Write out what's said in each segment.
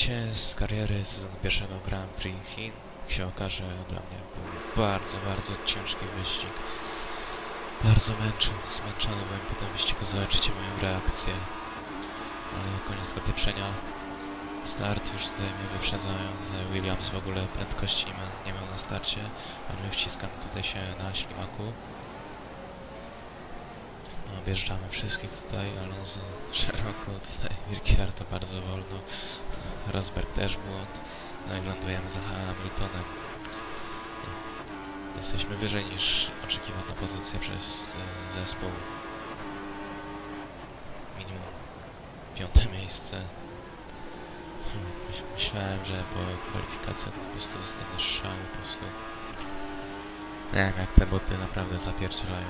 Witajcie z kariery sezonu pierwszego Grand Prix Chin. Jak się okaże, dla mnie był bardzo, bardzo ciężki wyścig. Bardzo męczył, zmęczony byłem po tym wyścigu, zobaczycie moją reakcję. Ale koniec do pieprzenia. Start już tutaj mnie wyprzedzają. Williams w ogóle prędkości nie, nie miał na starcie, ale my wciskamy tutaj się na ślimaku. No, Objeżdżamy wszystkich tutaj, Alonso szeroko, tutaj Ricciardo bardzo wolno, Rosberg też błąd, no i lądujemy za Hamiltonem. Jesteśmy wyżej niż oczekiwana pozycja przez e, zespół. Minimum piąte miejsce. Hmm, myśl- Myślałem, że po kwalifikacjach po prostu dostanę szał, po prostu. Nie wiem, jak te boty naprawdę zapierdzielają.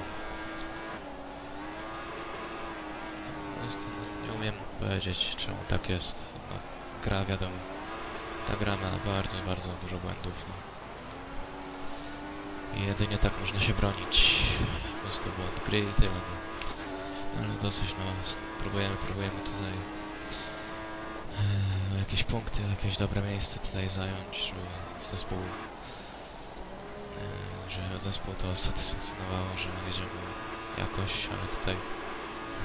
No, nie umiem powiedzieć, czemu tak jest. No, gra, wiadomo, ta gra ma bardzo, bardzo dużo błędów. No. I jedynie tak można się bronić. Po prostu błąd gry i tyle. No. Ale dosyć, no, próbujemy, próbujemy tutaj e, jakieś punkty, jakieś dobre miejsce tutaj zająć, żeby zespół, e, że zespół to satysfakcjonowało, że jedziemy jakoś, ale tutaj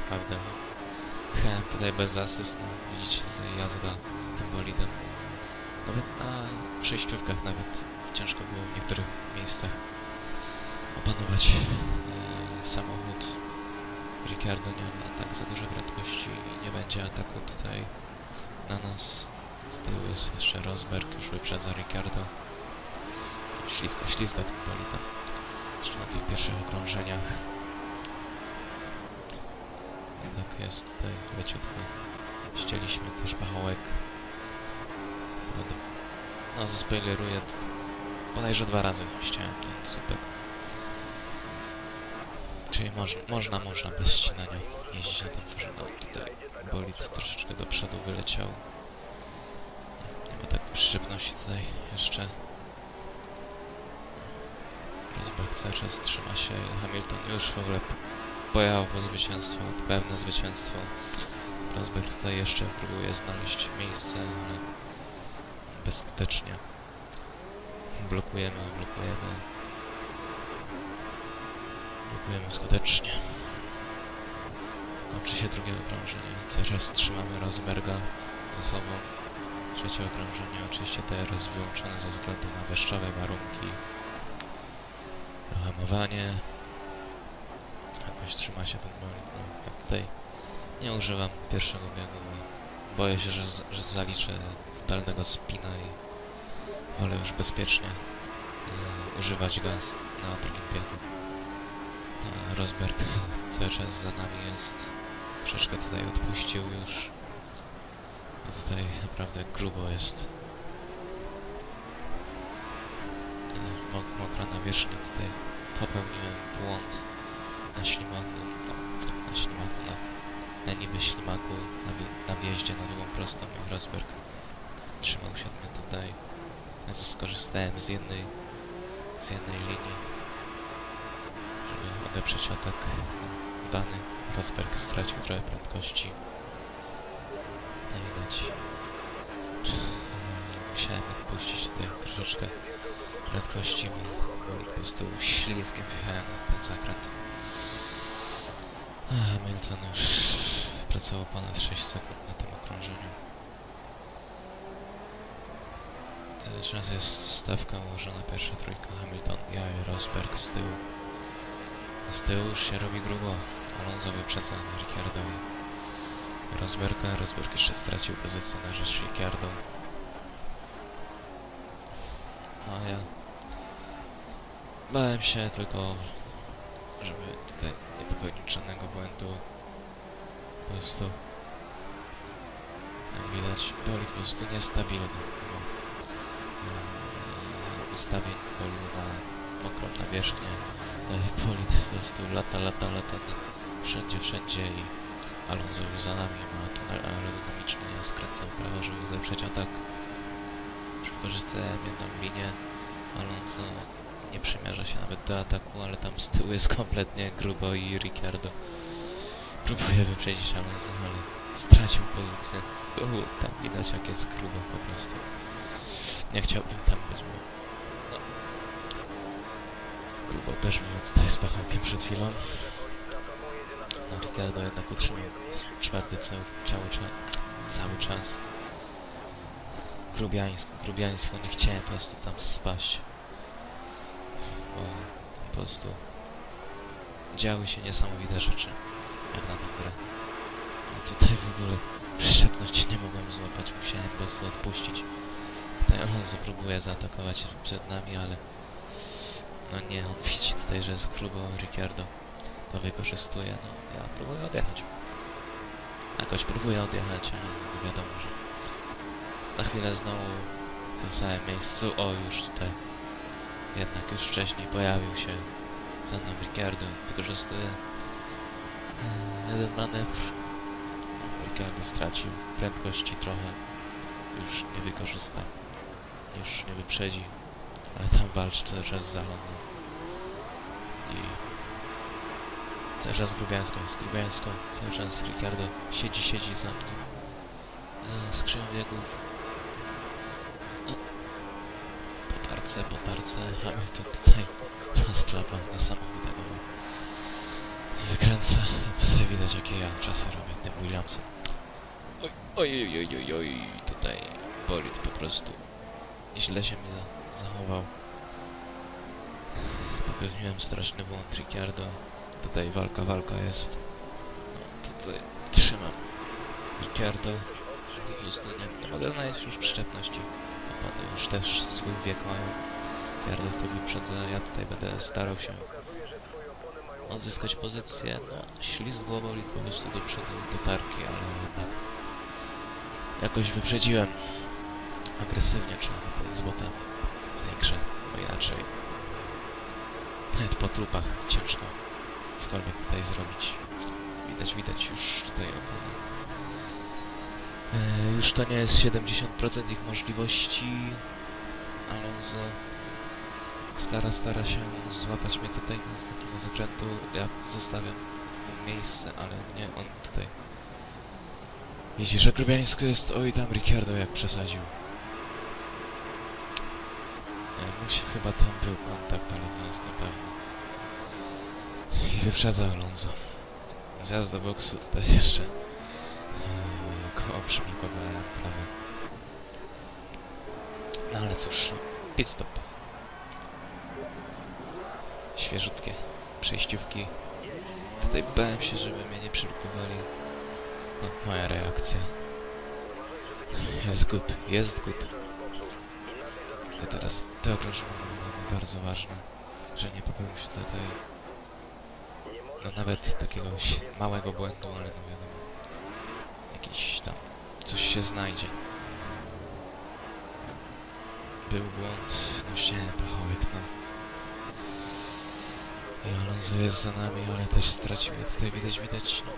naprawdę Hem, tutaj bez asyst, no, widzicie tutaj jazda tym bolidem. Nawet na przejściówkach nawet ciężko było w niektórych miejscach opanować e, samochód. Ricciardo nie ma tak za dużo prędkości i nie będzie ataku tutaj na nas. Z tyłu jest jeszcze Rosberg, już wyprzedza Ricciardo. Śliska, śliska tym bolidem. Jeszcze na tych pierwszych okrążeniach. Tak jest tutaj leciutko. Ścięliśmy też pachołek. No, zaspoileruję. Bodajże dwa razy ściąłem ten słupek. Czyli moż, można, można bez ścinania jeździć na tym torze. No, tutaj bolid troszeczkę do przodu wyleciał. Nie ma tak przyczepności tutaj jeszcze. Rosberg cały czas trzyma się. Hamilton już w ogóle pojechał po zwycięstwo, pewne zwycięstwo. Rosberg tutaj jeszcze próbuje znaleźć miejsce, ale bezskutecznie. Blokujemy, blokujemy. Blokujemy skutecznie. Kończy się drugie okrążenie. Czas trzymamy Rosberga za sobą. Trzecie okrążenie oczywiście teraz wyłączone ze względu na deszczowe warunki. Hamowanie. Jakoś trzyma się ten bolid. No, ja tutaj nie używam pierwszego biegu, bo boję się, że, że zaliczę totalnego spina i wolę już bezpiecznie y, używać gaz na drugim biegu. A Rosberg cały czas za nami jest. Troszeczkę tutaj odpuścił już. I tutaj naprawdę grubo jest. Y, Mok mokra nawierzchnia tutaj. Popełniłem błąd na ślimaku, no, na ślimaku, na, na niby ślimaku, na, na wjeździe na drugą prostą i Rosberg trzymał się mnie tutaj. Ja skorzystałem z jednej, z jednej linii, żeby odeprzeć atak udany. Rosberg stracił trochę prędkości. Nie widać. Musiałem odpuścić tutaj troszeczkę prędkości, bo bo po prostu ślizgiem wjechałem na ten zakręt. A Hamilton już pracował ponad 6 sekund na tym okrążeniu. Teraz jest stawka ułożona, pierwsza trójka, Hamilton, ja i Rosberg z tyłu. A z tyłu już się robi grubo. Alonso wyprzedza Ricciardo i Rosberga. Rosberg jeszcze stracił pozycję na rzecz Ricciardo. A ja Bałem się tylko, żeby tutaj żadnego błędu. Po prostu jak widać bolid po prostu niestabilny. Mimo, e, ustawień bolidu na mokrą nawierzchnię. Bolid po prostu lata, lata, lata wszędzie, wszędzie i Alonso już za nami ma tunel aerodynamiczny. Ja skręcam prawo, żeby zeprzeć atak. Już wykorzystałem jedną linię. Alonso nie przymierza się nawet do ataku, ale tam z tyłu jest kompletnie grubo i Ricciardo próbuje wyprzedzić Alonso, ale stracił pozycję. U, tam widać jak jest grubo po prostu. Nie chciałbym tam być, bo... No. Grubo też było tutaj z pachołkiem przed chwilą. No Ricardo jednak utrzymał czwarty cały, cały, czas, cały czas. Grubiańsko, grubiańsko, nie chciałem po prostu tam spaść. Po prostu działy się niesamowite rzeczy, jak na tą grę. No tutaj w ogóle szczepność nie mogłem złapać, musiałem po prostu odpuścić. Tutaj Alonso próbuje zaatakować przed nami, ale no nie, on widzi tutaj, że jest grubo, Ricciardo to wykorzystuje, no ja próbuję odjechać. Jakoś próbuję odjechać, ale no wiadomo, że za chwilę znowu w tym samym miejscu, o już tutaj jednak już wcześniej pojawił się za mną Ricciardo, wykorzystuje e, jeden manewr. Ricciardo stracił prędkości trochę, już nie wykorzysta, już nie wyprzedzi, ale tam walczy cały czas z Alonso. I cały czas Grubiańsko, jest Grubiańsko, cały czas Ricciardo siedzi, siedzi za mną. E, Skrzynią biegów. Tarce, po tarce, Hamilton tutaj rozklapa niesamowitego. Wykręca, tutaj widać jakie ja czasy robię tym Williamsem. Oj, oj, oj, oj, oj, tutaj bolid po prostu źle się mi za zachował. Popełniłem straszny błąd Ricciardo. Tutaj walka, walka jest. No, tutaj trzymam Ricciardo. Prostu nie, nie mogę znaleźć już przyczepności. Opony już też swój wiek mają. Ricciardo to wyprzedza, ja tutaj będę starał się odzyskać pozycję. No, ślizgło boli po prostu do przodu, do tarki, ale jednak jakoś wyprzedziłem agresywnie, trzeba to jest złotem w tej grze, bo inaczej nawet po trupach ciężko cokolwiek tutaj zrobić. Widać, widać już tutaj. E, już to nie jest 70% ich możliwości. Alonso stara, stara się złapać mnie tutaj z takiego zakrętu. Ja zostawiam miejsce, ale nie on tutaj. Widzi, że Grubiańsko jest... Oj, tam Ricciardo jak przesadził. E, Musi, chyba tam był kontakt, ale nie jestem pewny. I wyprzedza Alonso. Zjazd do boksu tutaj jeszcze. E, Koło przyblokowałem prawie. No ale cóż, pit stop. Świeżutkie przejściówki. Tutaj bałem się, żeby mnie nie przyblokowali. No, moja reakcja. Jest good, jest good. To teraz te okrążenia bardzo ważne, że nie popełnił się tutaj no nawet takiego małego błędu, ale no wiadomo, jakiś tam coś się znajdzie. Był błąd, no ścianę pachołek, no. I Alonso jest za nami, ale też stracił. Ja tutaj widać, widać, no,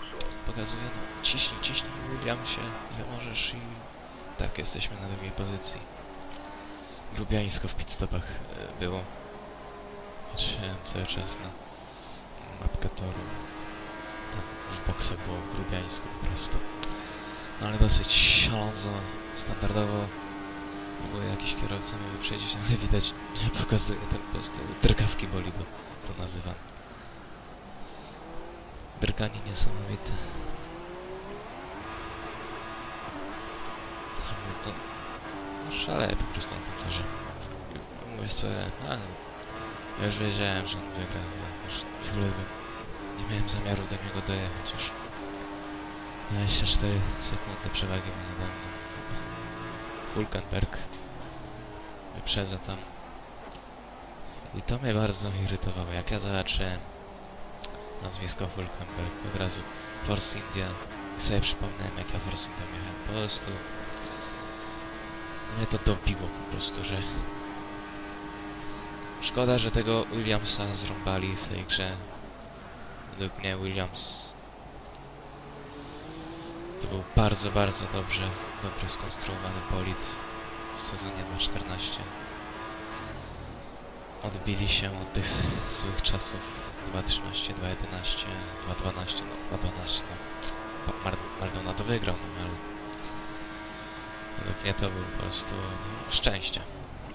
pokazuje, no, ciśnij, ciśnij, Williamsie, ile możesz i tak, jesteśmy na drugiej pozycji. Grubiańsko w pitstopach e, było. Patrzyłem cały czas na mapkę toru. Tam w boksach było grubiańsko po prostu. No ale dosyć Alonso standardowo próbuje jakiś kierowca mnie wyprzedzić, no ale widać, nie pokazuje ten po prostu drgawki bolidu, to nazywam. Drganie niesamowite. Hamilton no, szaleje po prostu na tym torze. Mówię sobie, a ja już wiedziałem, że on wygra, ja już w ogóle nie miałem zamiaru do niego dojechać już. 24 sekundy przewagi ma nade mną. Hulkenberg wyprzedza tam. I to mnie bardzo irytowało. Jak ja zobaczyłem nazwisko Hulkenberg, od razu Force India i sobie przypomniałem jak ja Force India jechałem. Po prostu mnie to dobiło po prostu, że szkoda, że tego Williamsa zrąbali w tej grze. Według mnie Williams to był bardzo, bardzo dobrze, dobrze skonstruowany bolid w sezonie 2.14. Odbili się od tych złych czasów 2.13, 2.11, 2.12, no 2.12, no. Mar wygrał, no ale... Według mnie to był po prostu no, szczęście.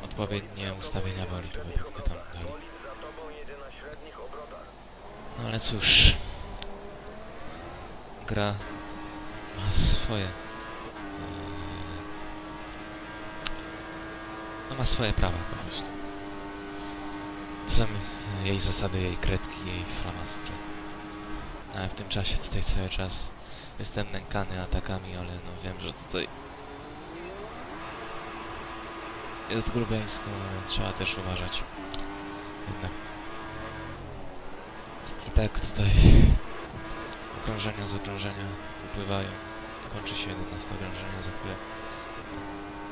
Odpowiednie ustawienia bolidu według mnie tam dali. No ale cóż... Gra swoje... Yy, no ma swoje prawa po prostu. To są yy, jej zasady, jej kredki, jej flamastry. No, A w tym czasie tutaj cały czas jestem nękany atakami, ale no wiem, że tutaj jest grubeńsko, ale trzeba też uważać. Jednak. I tak tutaj okrążenia z okrążenia upływają. Kończy się 11 okrążenie, za chwilę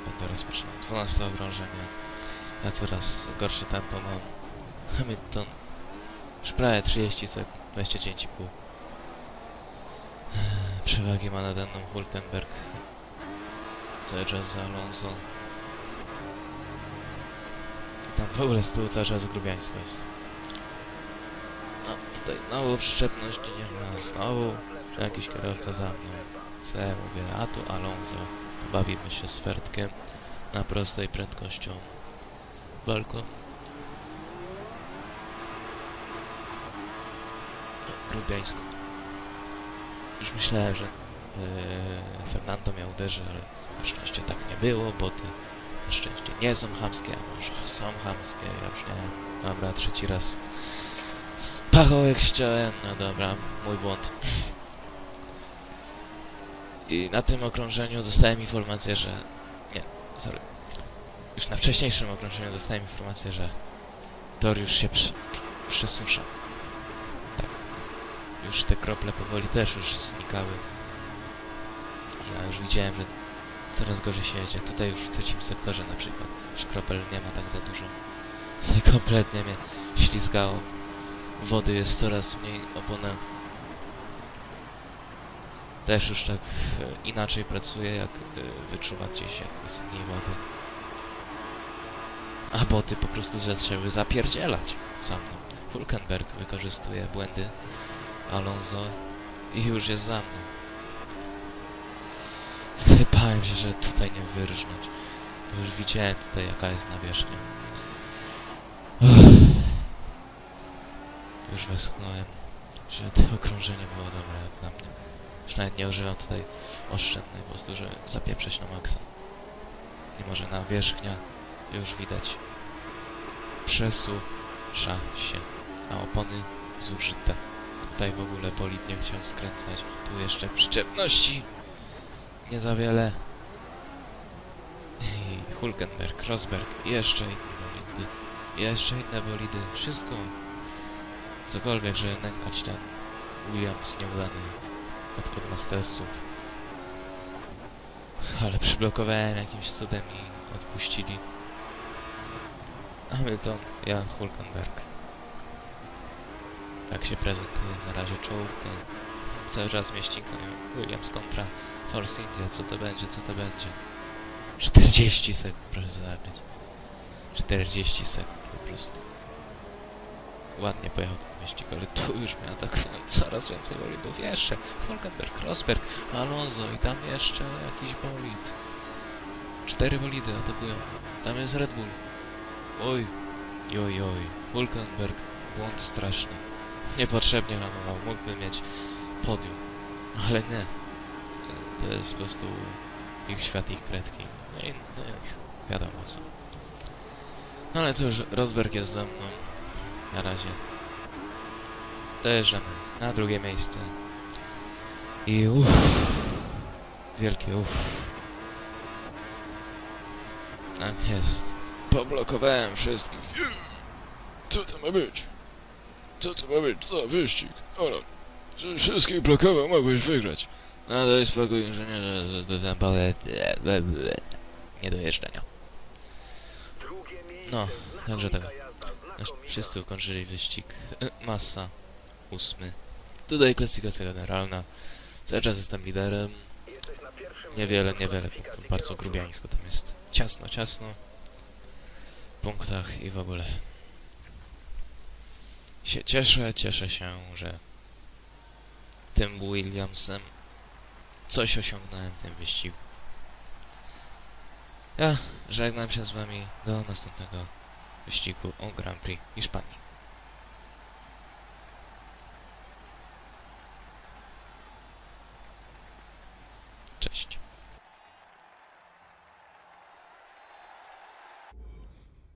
będę rozpoczynał 12 okrążenie. Ja coraz gorsze tempo mam. Hamilton już prawie 30 sekund, 29,5. Przewagi ma nade mną Hulkenberg. Cały czas za Alonso. I tam w ogóle z tyłu cały czas grubiańsko jest. Tutaj znowu przyczepność nie ma, znowu jakiś kierowca za mną. Ja mówię, a tu Alonso. Bawimy się z Fertkiem na prostej prędkością. Balkon. Grubiańsko. Już myślałem, że yy, Fernando miał uderzy, ale na szczęście tak nie było, boty na szczęście nie są chamskie, a może są chamskie, ja już nie wiem. Dobra, trzeci raz z pachołek ściąłem, no dobra, mój błąd. I na tym okrążeniu dostałem informację, że... Nie, sorry. Już na wcześniejszym okrążeniu dostałem informację, że tor już się prze przesusza. Tak. Już te krople powoli też już znikały. Ja już widziałem, że coraz gorzej się jedzie. Tutaj już w trzecim sektorze na przykład już kropel nie ma tak za dużo. Tutaj kompletnie mnie ślizgało. Wody jest coraz mniej, opona też już tak e, inaczej pracuje, jak e, wyczuwa gdzieś, jak jest mniej wody. A boty po prostu zaczęły zapierdzielać za mną. Hulkenberg wykorzystuje błędy Alonso i już jest za mną. Bałem się, że tutaj nie wyrżnąć. Już widziałem tutaj jaka jest nawierzchnia. Uff. Już westchnąłem, że to okrążenie było dobre jak na mnie. Już nawet nie używam tutaj oszczędnej po prostu, żeby zapieprzeć na maksa. Mimo, że nawierzchnia już widać przesusza się, a opony zużyte. Tutaj w ogóle bolid nie chciał skręcać. Tu jeszcze przyczepności nie za wiele. I Hulkenberg, Rosberg, jeszcze inne bolidy. Jeszcze inne bolidy. Wszystko. Cokolwiek, żeby nękać ten Williams nieudany od podmastersów. Ale przyblokowałem jakimś cudem i odpuścili. Hamilton, ja Hulkenberg. Tak się prezentuje na razie czołówkę. Cały czas mnie ścigają. Williams kontra Force India, co to będzie, co to będzie? 40 sekund, proszę zobaczyć. 40 sekund po prostu. Ładnie pojechał ten wyścig, ale tu już mnie atakują coraz więcej bolidów. Jeszcze Hulkenberg, Rosberg, Alonso i tam jeszcze jakiś bolid. Cztery bolidy atakują. Tam jest Red Bull. Oj, oj, oj. Hulkenberg, błąd straszny. Niepotrzebnie hamował, mógłby mieć podium. Ale nie. To jest po prostu ich świat, ich kredki. No i no, wiadomo co. No ale cóż, Rosberg jest ze mną. Na razie. Dojeżdżamy na drugie miejsce. I uff. Wielkie uff. Tak jest. Poblokowałem wszystkich. Co to ma być? Co to ma być? Co? Wyścig? Ola. Wszystkich blokował, mogłeś wygrać. No daj spokój inżynierze, nie do jeżdżenia. No, także tego. Wszyscy ukończyli wyścig. Massa. Ósmy. Tutaj klasyfikacja generalna. Cały czas jestem liderem. Niewiele, niewiele punktów. Bardzo grubiańsko tam jest. Ciasno, ciasno. W punktach i w ogóle. Się cieszę, cieszę się, że tym Williamsem coś osiągnąłem w tym wyścigu. Ja żegnam się z wami do następnego wyścigu o Grand Prix Hiszpanii.